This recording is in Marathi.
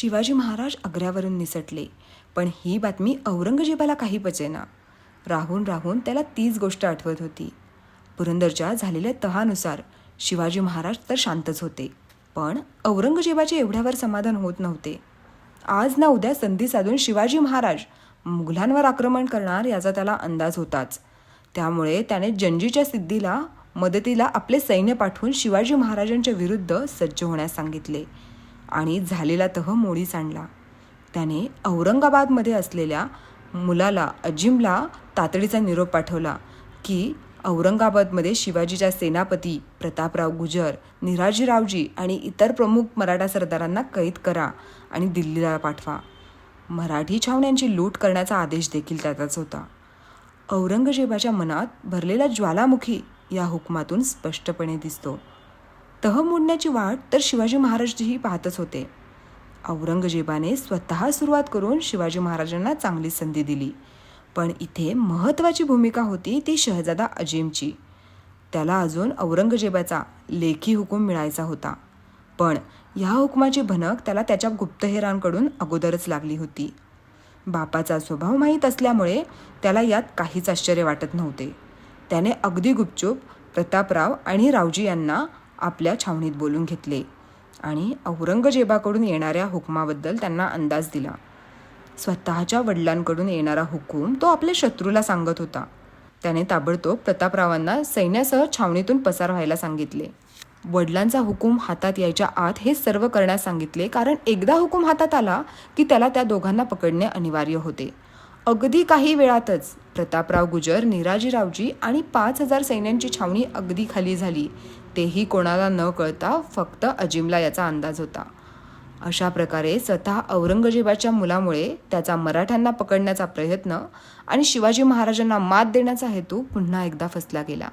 शिवाजी महाराज आग्र्यावरून निसटले. पण ही बातमी औरंगजेबाला काही पचेना. राहून राहून त्याला तीच गोष्ट आठवत होती. पुरंदरच्या झालेल्या तहानुसार शिवाजी महाराज तर शांतच होते. पण औरंगजेबाचे एवढ्यावर समाधान होत नव्हते. आज ना उद्या संधी साधून शिवाजी महाराज मुघलांवर आक्रमण करणार याचा त्याला अंदाज होताच. त्यामुळे त्याने जंजीच्या सिद्धीला मदतीला आपले सैन्य पाठवून शिवाजी महाराजांच्या विरुद्ध सज्ज होण्यास सांगितले. आणि झालेला तह मोडीस आणला. त्याने औरंगाबादमध्ये असलेल्या मुलाला अजिमला तातडीचा निरोप पाठवला की औरंगाबादमध्ये शिवाजीच्या सेनापती प्रतापराव गुजर निराजीरावजी आणि इतर प्रमुख मराठा सरदारांना कैद करा आणि दिल्लीला पाठवा. मराठी छावण्यांची लूट करण्याचा आदेश देखील त्याचाच होता. औरंगजेबाच्या मनात भरलेला ज्वालामुखी या हुकमातून स्पष्टपणे दिसतो. तह मोडण्याची वाट तर शिवाजी महाराजही पाहतच होते. औरंगजेबाने स्वतः सुरुवात करून शिवाजी महाराजांना चांगली संधी दिली. पण इथे महत्त्वाची भूमिका होती ती शहजादा अजिमची. त्याला अजून औरंगजेबाचा लेखी हुकूम मिळायचा होता. पण ह्या हुकमाची भनक त्याला त्याच्या गुप्तहेरांकडून अगोदरच लागली होती. बापाचा स्वभाव माहीत असल्यामुळे त्याला यात काहीच आश्चर्य वाटत नव्हते. त्याने अगदी गुपचूप प्रतापराव आणि रावजी यांना आपल्या छावणीत बोलून घेतले आणि औरंगजेबाकडून येणाऱ्या हुकमाबद्दल त्यांना अंदाज दिला. स्वतःच्या वडिलांकडून येणारा हुकूम तो आपल्या शत्रूला सांगत होता. त्याने ताबडतोब प्रतापरावांना सैन्यासह छावणीतून पसार व्हायला सांगितले. वडिलांचा हुकूम हातात यायच्या आत हे सर्व करण्यास सांगितले कारण एकदा हुकूम हातात आला की त्याला त्या दोघांना पकडणे अनिवार्य होते. अगदी काही वेळातच प्रतापराव गुजर निराजीरावजी आणि पाच हजार सैन्यांची छावणी अगदी खाली झाली. तेही कोणाला न कळता फक्त अजिमला याचा अंदाज होता. अशा प्रकारे स्वतः औरंगजेबाच्या मुलामुळे त्याचा मराठ्यांना पकडण्याचा प्रयत्न आणि शिवाजी महाराजांना मात देण्याचा हेतू पुन्हा एकदा फसला गेला.